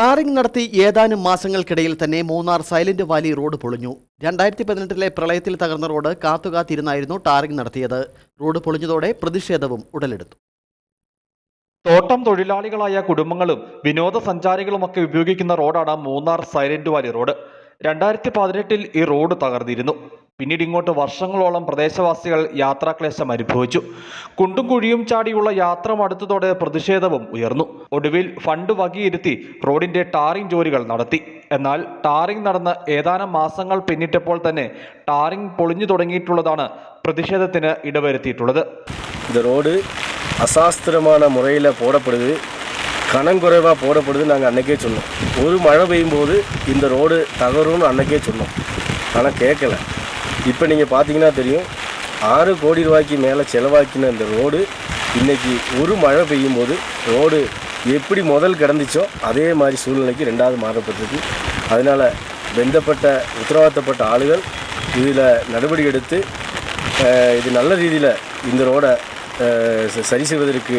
Tarring നടത്തി ഏതാനും മാസങ്ങൾക്കിടയിൽ തന്നെ മൂന്നാർ സൈലന്റ് വാലി റോഡ് പൊളിഞ്ഞു. രണ്ടായിരത്തി പതിനെട്ടിലെ പ്രളയത്തിൽ തകർന്ന റോഡ് കാത്തുകാത്തിരുന്നായിരുന്നു ടാറിംഗ് നടത്തിയത്. റോഡ് പൊളിഞ്ഞതോടെ പ്രതിഷേധവും ഉടലെടുത്തു. തോട്ടം തൊഴിലാളികളായ കുടുംബങ്ങളും വിനോദസഞ്ചാരികളുമൊക്കെ ഉപയോഗിക്കുന്ന റോഡാണ് മൂന്നാർ സൈലന്റ് വാലി റോഡ്. രണ്ടായിരത്തി പതിനെട്ടിൽ ഈ റോഡ് തകർന്നിരുന്നു. പിന്നീട് ഇങ്ങോട്ട് വർഷങ്ങളോളം പ്രദേശവാസികൾ യാത്രാക്ലേശം അനുഭവിച്ചു കുണ്ടും കുഴിയും ചാടിയുള്ള യാത്ര മടുത്തതോടെ പ്രതിഷേധവും ഉയർന്നു ഒടുവിൽ ഫണ്ട് വകയിരുത്തി റോഡിന്റെ ടാറിംഗ് ജോലികൾ നടത്തി എന്നാൽ ടാറിംഗ് നടന്ന് ഏതാനും മാസങ്ങൾ പിന്നിട്ടപ്പോൾ തന്നെ ടാറിംഗ് പൊളിഞ്ഞു തുടങ്ങിയിട്ടുള്ളതാണ് പ്രതിഷേധത്തിന് ഇടവരുത്തിയിട്ടുള്ളത് இந்த ரோடு அசாஸ்திரமான முறையில் போடப்படுது கணம் குறைவாக போடப்படுது நாங்கள் அன்றைக்கே சொன்னோம் ஒரு மழை பெய்யும் போது இந்த ரோடு தகரும்னு அன்றைக்கே சொன்னோம் ஆனால் கேட்கல இப்போ நீங்கள் பார்த்தீங்கன்னா தெரியும். ஆறு கோடி ரூபாய்க்கு மேலே செலவாக்கின இந்த ரோடு இன்றைக்கி ஒரு மழை பெய்யும் போது ரோடு எப்படி முதல் கிடந்துச்சோ அதே மாதிரி சூழ்நிலைக்கு ரெண்டாவது மாறப்பட்டிருக்கு அதனால் வெந்தப்பட்ட உத்தரவாதப்பட்ட ஆளுகள் இதில் நடவடிக்கை எடுத்து இது நல்ல ரீதியில் இந்த ரோடை சரி செய்வதற்கு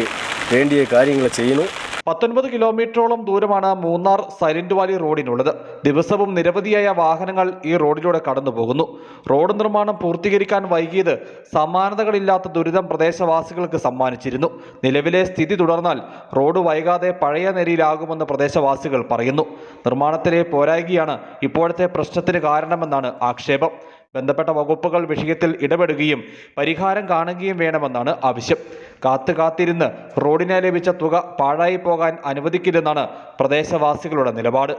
வேண்டிய காரியங்களை செய்யணும். പത്തൊൻപത് കിലോമീറ്ററോളം ദൂരമാണ് മൂന്നാർ സൈലന്റ് വാലി റോഡിനുള്ളത്. ദിവസവും നിരവധിയായ വാഹനങ്ങൾ ഈ റോഡിലൂടെ കടന്നു പോകുന്നു റോഡ് നിർമ്മാണം പൂർത്തീകരിക്കാൻ വൈകിയത് സമാനതകളില്ലാത്ത ദുരിതം പ്രദേശവാസികൾക്ക് സമ്മാനിച്ചിരുന്നു. നിലവിലെ സ്ഥിതി തുടർന്നാൽ റോഡ് വൈകാതെ പഴയ നിലയിലാകുമെന്ന് പ്രദേശവാസികൾ പറയുന്നു. നിർമ്മാണത്തിലെ പോരായികയാണ് ഇപ്പോഴത്തെ പ്രശ്നത്തിന് കാരണമെന്നാണ് ആക്ഷേപം. ബന്ധപ്പെട്ട വകുപ്പുകൾ വിഷയത്തിൽ ഇടപെടുകയും പരിഹാരം കാണുകയും വേണമെന്നാണ് ആവശ്യം. കാത്തു കാത്തിരുന്ന് റോഡിന് ലഭിച്ച തുക പാഴായി പോകാൻ അനുവദിക്കില്ലെന്നാണ് പ്രദേശവാസികളുടെ നിലപാട്.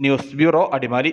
News bureau Adimali.